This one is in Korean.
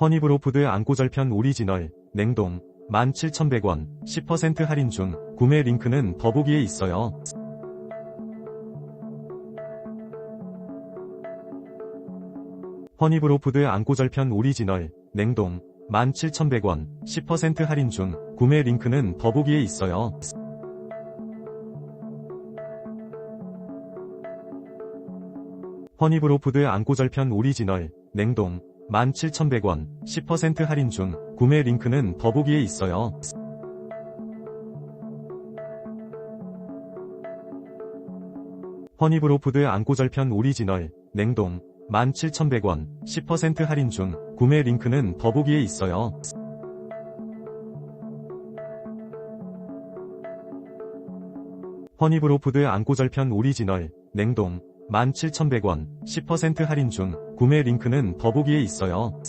허니브로푸드 안고절편 오리지널 냉동 17,100원 10% 할인 중 구매 링크는 더보기에 있어요. 허니브로푸드 안고절편 오리지널 냉동 17,100원 10% 할인 중 구매 링크는 더보기에 있어요. 허니브로푸드 안고절편 오리지널 냉동 17,100원 10% 할인 중 구매 링크는 더보기에 있어요. 허니브로푸드 안고절편 오리지널 냉동 17,100원 10% 할인 중 구매 링크는 더보기에 있어요. 허니브로푸드 안고절편 오리지널 냉동 17,100원 10% 할인 중 구매 링크는 더보기에 있어요.